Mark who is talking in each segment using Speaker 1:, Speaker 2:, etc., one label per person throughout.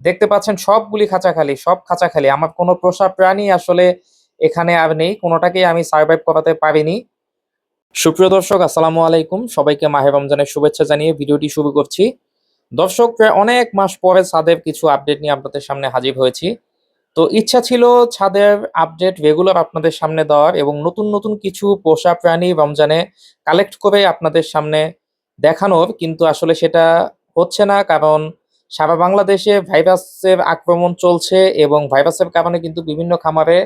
Speaker 1: দেখতে পাচ্ছেন সবগুলি খাঁচা খালি সব খাঁচা খালি আমার কোনো পোষা প্রাণী আসলে এখানে আর নেই, কোনোটাকেই আমি সার্ভাইভ করাতে পারিনি। সুপ্রিয় দর্শক, আসসালামু আলাইকুম। সবাইকে মাহে রমজানের শুভেচ্ছা জানিয়ে ভিডিওটি শুরু করছি। দর্শক অনেক মাস পরে ছাদের কিছু আপডেট নিয়ে আপনাদের সামনে হাজির হয়েছি। তো ইচ্ছা ছিল ছাদের আপডেট রেগুলার আপনাদের সামনে দেওয়ার এবং নতুন নতুন কিছু পোষা প্রাণী রমজানে কালেক্ট করে আপনাদের সামনে দেখানোর, কিন্তু আসলে সেটা হচ্ছে না কারণ সারা বাংলাদেশে ভাইরাসের আক্রমণ চলছে এবং ভাইরাসের কারণে কিন্তু বিভিন্ন খামারে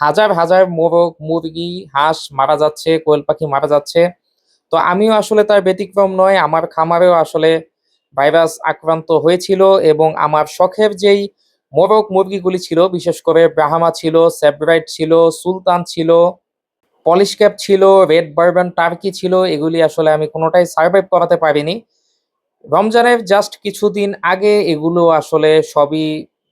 Speaker 1: হাজার হাজার মোরগ, মুরগি, হাঁস মারা যাচ্ছে, কোয়েল পাখি মারা যাচ্ছে। তো আমিও আসলে তার ব্যতিক্রম নয়, আমার খামারেও আসলে ভাইরাস আক্রান্ত হয়েছিল এবং আমার শখের যেই মোরগ, মুরগিগুলি ছিল, বিশেষ করে ব্রাহামা ছিল সেব্রাইট ছিল, সুলতান ছিল, পলিশ ক্যাপ ছিল, রেড বার্বান টার্কি ছিল, এগুলি আসলে আমি কোনোটাই সার্ভাইভ করাতে পারিনি। রমজানের জাস্ট কিছুদিন আগে এগুলো আসলে সবই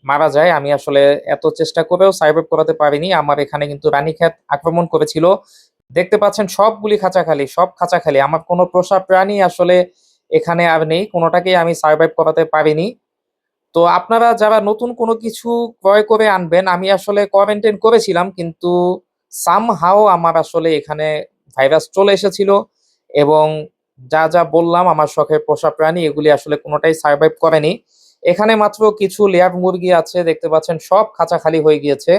Speaker 1: মারা যায়। আমি আসলে এত চেষ্টা করেও সার্ভাইভ করাতে পারিনি। আমার এখানে কিন্তু রানীক্ষেত আক্রমণ করেছিল। দেখতে পাচ্ছেন সবগুলি খাঁচা খালি সব খাঁচা খালি আমার কোনো পোষা প্রাণী আসলে এখানে আর নেই। কোনোটাকেই আমি সার্ভাইভ করাতে পারিনি। তো আপনারা যারা নতুন কোনো কিছু ক্রয় করে আনবেন, আমি আসলে কোয়ারেন্টাইন করেছিলাম, কিন্তু সামহাও আমার আসলে এখানে ভাইরাস চলে এসেছিল এবং যা যা বললাম, আমার শখের পোষা প্রাণী, এগুলি আসলে কোনোটাই সার্ভাইভ করেনি। এখানে মাত্র কিছু লেয়ার মুরগি আছে, দেখতে পাচ্ছেন সব খাঁচা খালি হয়ে গিয়েছে।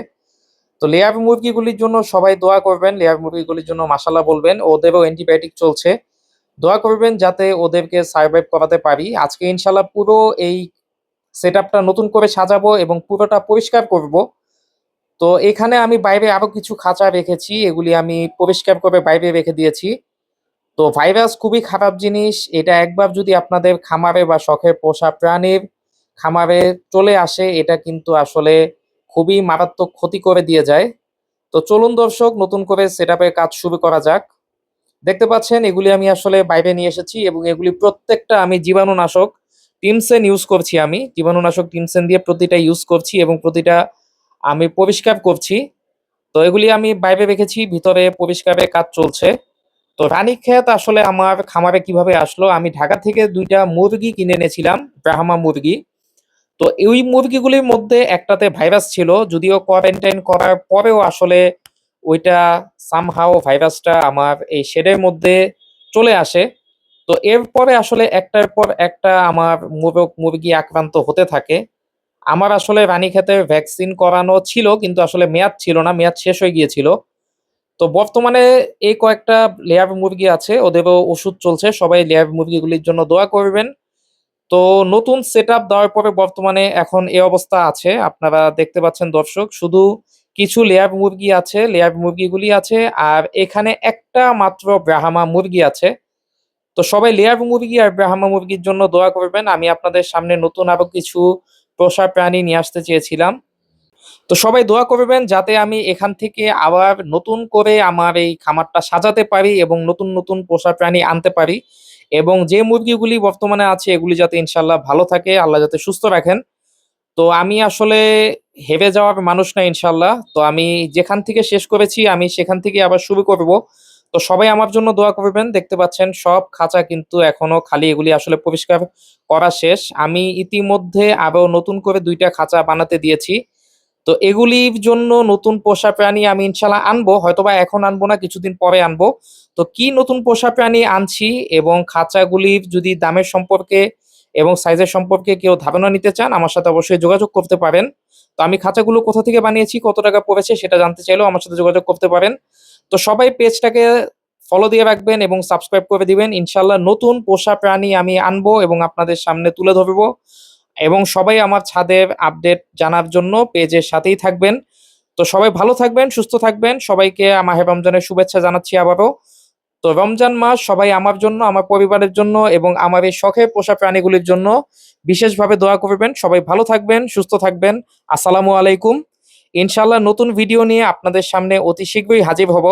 Speaker 1: তো লেয়ার মুরগিগুলির জন্য সবাই দোয়া করবেন লেয়ার মুরগিগুলির জন্য মাসালা বলবেন, ওদেরও অ্যান্টিবায়োটিক চলছে। দোয়া করবেন যাতে ওদেরকে সার্ভাইভ করাতে পারি। আজকে ইনশাল্লাহ পুরো এই সেট নতুন করে সাজাবো এবং পুরোটা পরিষ্কার করব। তো এখানে আমি বাইরে আরও কিছু খাঁচা রেখেছি, এগুলি আমি পরিষ্কার করে বাইরে রেখে দিয়েছি। তো ভাইরাস খুবই খারাপ জিনিস। এটা একবার যদি আপনাদের খামারে বা শখের পোষা প্রাণীর খামারে চলে আসে, এটা কিন্তু আসলে খুবই মারাত্মক ক্ষতি করে দিয়ে যায়। তো চলুন দর্শক, নতুন করে সেট কাজ শুরু করা যাক। দেখতে পাচ্ছেন, এগুলি আমি আসলে বাইরে নিয়ে এসেছি এবং এগুলি প্রত্যেকটা আমি জীবাণুনাশক টিমসেন ইউজ করছি আমি। জীবাণুনাশক টিমসেন দিয়ে প্রতিটা ইউজ করছি এবং প্রতিটা আমি পরিষ্কার করছি। তো এগুলি আমি বাইরে রেখেছি, ভিতরে পরিষ্কারের কাজ চলছে। তো রানীক্ষেত আসলে আমার খামারে কীভাবে আসলো? আমি ঢাকা থেকে দুইটা মুরগি কিনে এনেছিলাম, ব্রাহ্মা মুরগি। তো ওই মুরগিগুলির মধ্যে একটাতে ভাইরাস ছিল, যদিও কোয়ারেন্টাইন করার পরেও আসলে ওইটা সামহাও ভাইরাসটা আমার এই শেডের মধ্যে চলে আসে। তো এরপরে আসলে একটার পর একটা আমার মোরগ, মুরগি আক্রান্ত হতে থাকে। আমার আসলে রানীক্ষেতে ভ্যাকসিন করানো ছিল, কিন্তু আসলে মেয়াদ ছিল না, মেয়াদ শেষ হয়ে গিয়েছিল। তো বর্তমানে এই কয়েকটা লেয়ার মুরগি আছে, ওদেরও ওষুধ চলছে, সবাই লেয়ার মুরগিগুলির জন্য দোয়া করবেন। তো নতুন সেট আপ দেওয়ার পরে বর্তমানে এখন এ অবস্থা আছে, আপনারা দেখতে পাচ্ছেন দর্শক, শুধু কিছু লেয়ার মুরগি আছে, লেয়ার মুরগিগুলি আছে, আর এখানে একটা মাত্র ব্রাহামা মুরগি আছে। তো সবাই লেয়ার মুরগি আর ব্রাহামা মুরগির জন্য দোয়া করবেন, আমি আপনাদের সামনে নতুন আরও কিছু পোষা প্রাণী নিয়ে আসতে চেয়েছিলাম। তো সবাই দোয়া করবেন যাতে আমি এখান থেকে আবার নতুন করে আমার এই খামারটা সাজাতে পারি এবং নতুন নতুন পোষা প্রাণী আনতে পারি এবং যে মুরগিগুলি বর্তমানে আছে এগুলি যাতে ইনশাল্লাহ ভালো থাকে, আল্লাহ যাতে সুস্থ রাখেন। তো আমি আসলে হেবে যাওয়ার মানুষ না ইনশাল্লাহ। তো আমি যেখান থেকে শেষ করেছি আমি সেখান থেকে আবার শুরু করব। তো সবাই আমার জন্য দোয়া করবেন। দেখতে পাচ্ছেন সব খাঁচা কিন্তু এখনও খালি, এগুলি আসলে পরিষ্কার করা শেষ। আমি ইতিমধ্যে আরও নতুন করে দুইটা খাঁচা বানাতে দিয়েছি। তো এগুলির জন্য নতুন পোষা প্রাণী আমি ইনশাল্লাহ আনব, হয়তোবা এখন আনব না, কিছুদিন পরে আনব। তো কি নতুন পোষা প্রাণী আনছি এবং খাঁচাগুলির যদি দামের সম্পর্কে এবং সাইজের সম্পর্কে কেউ ধারণা নিতে চান, আমার সাথে অবশ্যই যোগাযোগ করতে পারেন। তো আমি খাঁচাগুলো কোথা থেকে বানিয়েছি, কত টাকা পড়েছে সেটা জানতে চাইলেও আমার সাথে যোগাযোগ করতে পারেন। তো সবাই পেজটাকে ফলো দিয়ে রাখবেন এবং সাবস্ক্রাইব করে দিবেন। ইনশাল্লাহ নতুন পোষা প্রাণী আমি আনব এবং আপনাদের সামনে তুলে ধরবো। এবং সবাই আমার ছাদের আপডেট জানার জন্য পেজের সাথেই থাকবেন। তো সবাই ভালো থাকবেন, সুস্থ থাকবেন। সবাইকে মাহে রমজানের শুভেচ্ছা জানাচ্ছি আবারও। তো রমজান মাস সবাই আমার জন্য, আমার পরিবারের জন্য এবং আমার এই শখের পোষা প্রাণীগুলির জন্য বিশেষভাবে দোয়া করবেন। সবাই ভালো থাকবেন, সুস্থ থাকবেন। আসসালামু আলাইকুম। ইনশাল্লাহ নতুন ভিডিও নিয়ে আপনাদের সামনে অতি শীঘ্রই হাজির হব।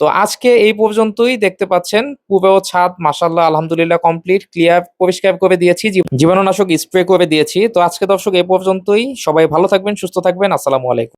Speaker 1: তো আজকে এই পর্যন্তই। দেখতে পাচ্ছেন পুরো ছাদ মাসাল্লাহ আলহামদুলিল্লাহ কমপ্লিট ক্লিয়ার পরিষ্কার করে দিয়েছি জীবাণুনাশক স্প্রে করে দিয়েছি। তো আজকে দর্শক এই পর্যন্তই। সবাই ভালো থাকবেন, সুস্থ থাকবেন। আসসালামু আলাইকুম।